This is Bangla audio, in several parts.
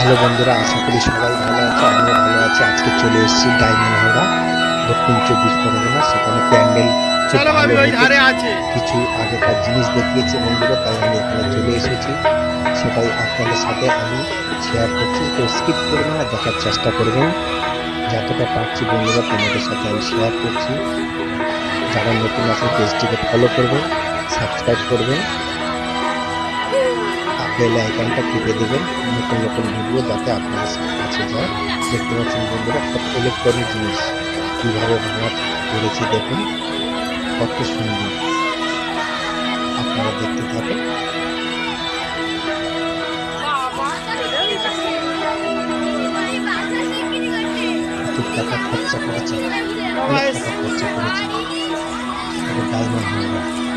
হ্যালো বন্ধুরা আশা করি সবাই ভালো আছে আমিও ভালো আছি। আজকে চলে এসেছি ডায়মন্ড হাওড়া দক্ষিণ চব্বিশ পরগনা। সেখানে প্যান্ডেল কিছু আগেকার জিনিস দেখিয়েছে বন্ধুরা তাই আমি এখানে চলে এসেছি। সেটাই আপনাদের সাথে আমি শেয়ার করছি। তো স্কিপ করবেন না দেখার চেষ্টা করবেন। যতটা পারছি বন্ধুরা তোমাদের সাথে আমি শেয়ার করছি। যারা নতুন আছে পেজটিকে ফলো করবেন সাবস্ক্রাইব করবেন। আর বেল আইকনটা টিপে দেবেন। নতুন নতুন ভিডিও যাতে আপনার কাছে যায়। দেখতে পাচ্ছেন বন্ধুরা সব ইলেকট্রনিক জিনিস। কীভাবে ভাঙা করেছি দেখুন। কত সুন্দর। আপনারা দেখতে থাকুন। খরচা করেছে। খরচা করেছে। ডায়মন্ড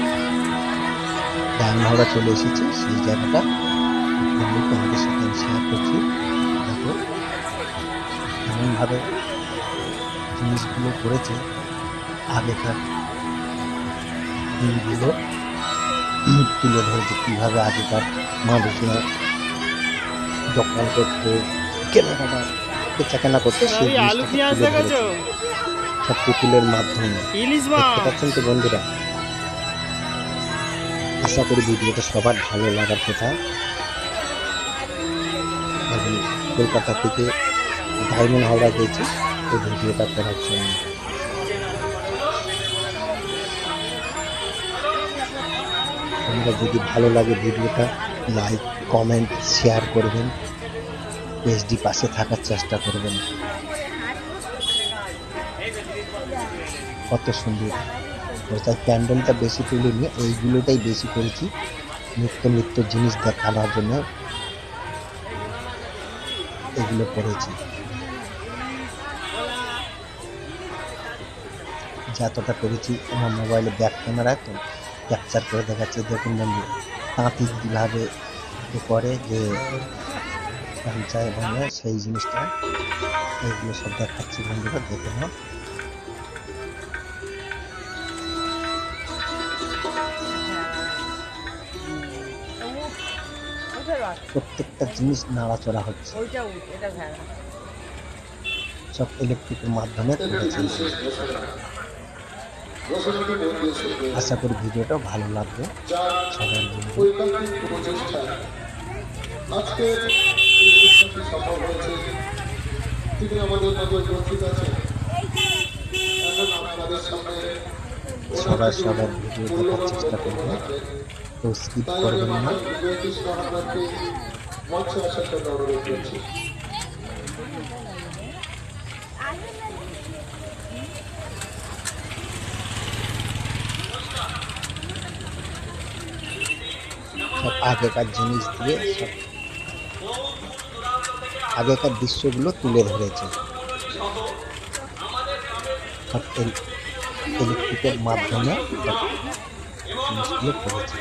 ডায়মন্ড হাওড়া চলে এসেছি সেই জায়গাটা আমি তোমাদের সাথে আমি শেয়ার করছি। দেখো এমনভাবে জিনিসগুলো করেছে আগেকার দিনগুলো। তুলে ধরেছে কীভাবে আগেকার মানুষরা দোকান করতো কেনাকাটা বেচা কেনা করতো সেই ধরেছে। সব পুতুলের মাধ্যমে। দেখতে পাচ্ছেন তো বন্ধুরা আশা করি ভিডিওটা সবার ভালো লাগার কথা। এবং কলকাতা থেকে ডায়মন্ড হাওড়া গেছি, এই ভিডিওটা করার জন্য। তোমরা যদি ভালো লাগে ভিডিওটা, লাইক, কমেন্ট, শেয়ার করবেন। পেজডি পাশে থাকার চেষ্টা করবেন। কত সুন্দর। তাই প্যান্ডেলটা বেশি তুলিনি এইগুলোটাই বেশি করেছি, নিত্য নিত্য জিনিস দেখানোর জন্য এগুলো করেছি। যতটা করেছি, আমার মোবাইলে ব্যাক ক্যামেরায় তো ক্যাপচার করে দেখাচ্ছে। দেখুন বন্ধু, তাঁতি কীভাবে এ করে যে সেই জিনিসটা এইগুলো সব দেখাচ্ছি বন্ধুরা, দেখে নাও। প্রত্যেকটা জিনিস নাড়াচড়া হচ্ছে। সব ইলেকট্রিকের মাধ্যমে আশা করি ভিডিওটা ভালো লাগবে। সবার জন্য আজকে সম্ভব হয়েছে। তিনি আমাদের মাঝে উপস্থিত আছেন। এখন আপনাদের সামনে সবাই সবার ভিডিও দেখার চেষ্টা করবেন তো স্কিপ করবেন না। সব আগেকার জিনিস দিয়ে সব আগেকার দৃশ্যগুলো তুলে ধরেছে। ইলেকট্রিকের মাধ্যমে করেছে।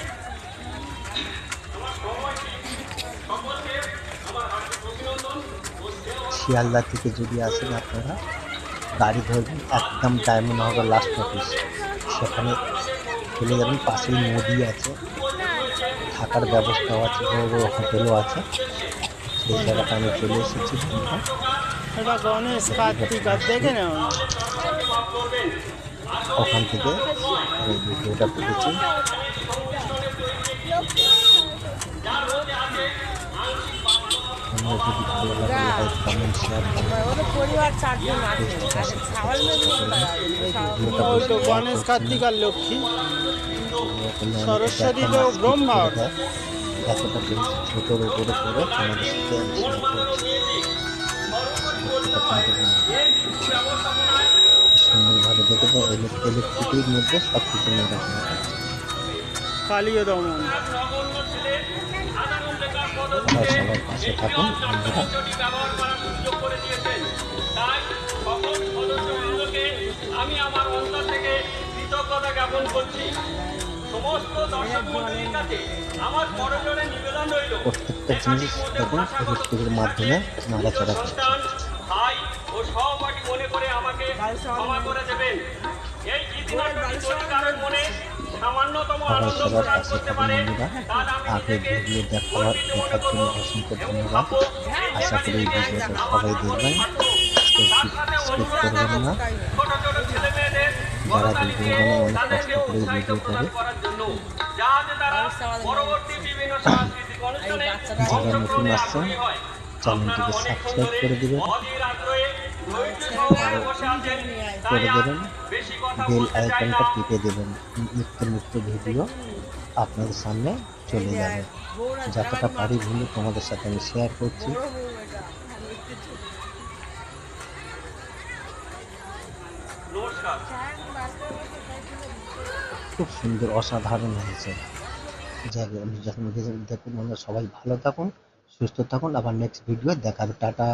শিয়ালদা থেকে যদি আসেন আপনারা, গাড়ি ধরবেন, একদম ডায়মন্ড হাওড়া লাস্ট অফিস সেখানে চলে যাবেন, পাশেই নদী আছে। থাকার ব্যবস্থাও আছে, বড় বড় হোটেলও আছে। সেই জায়গাটা আমি চলে এসেছি। গণেশ কার্তিক দেখে ওখান থেকে আমি ভিডিওটা করেছি গণেশ কার্তিক আর লক্ষ্মী। সরস্বতী তো ব্রহ্মা। এতটা ছোটোর উপরে করে সাথে সুন্দরভাবে দেখেছ ইলেকট্রিকের মধ্যে সব কিছু কালীয় দমন সবার পাশে থাকুন বন্ধুরা তাই সকল সদস্যবৃন্দকে আমি আমার অন্তর থেকে কৃতজ্ঞতা জ্ঞাপন করছি সমস্ত দর্শক মন্ডলীর কাছে আমার করজোড়ে নিবেদন রইল প্রত্যেকটা জিনিস দেখুন ইলেকট্রিকের মাধ্যমে নাড়াচাড়া করছে। সহপাঠী মনে করে আমাকে ক্ষমা করে দেবেন এই যদি কারোর মনে সামান্যতম আনন্দ প্রদান করতে পারে বন্ধুরা আমি নিজেকে আশা করি ভিডিওটা সবাই দেখবেন ছোট ছোট ছেলে মেয়েদের অনেক করে করার জন্য যাতে তারা পরবর্তী বিভিন্ন সাংস্কৃতিক অনুষ্ঠানে দিবেন অধীর আগ্রহে করে দেবেন, বেল আইকনটা টিপে দেবেন, নিত্য নিত্য ভিডিও আপনাদের সামনে চলে যাবে। যতটা পারি ভিডিও তোমাদের সাথে আমি শেয়ার করছি। খুব সুন্দর, অসাধারণ হয়েছে। আমি যখন দেখুন, আমরা সবাই ভালো থাকুন, সুস্থ থাকুন। আবার নেক্সট ভিডিও দেখাবে। টাটা।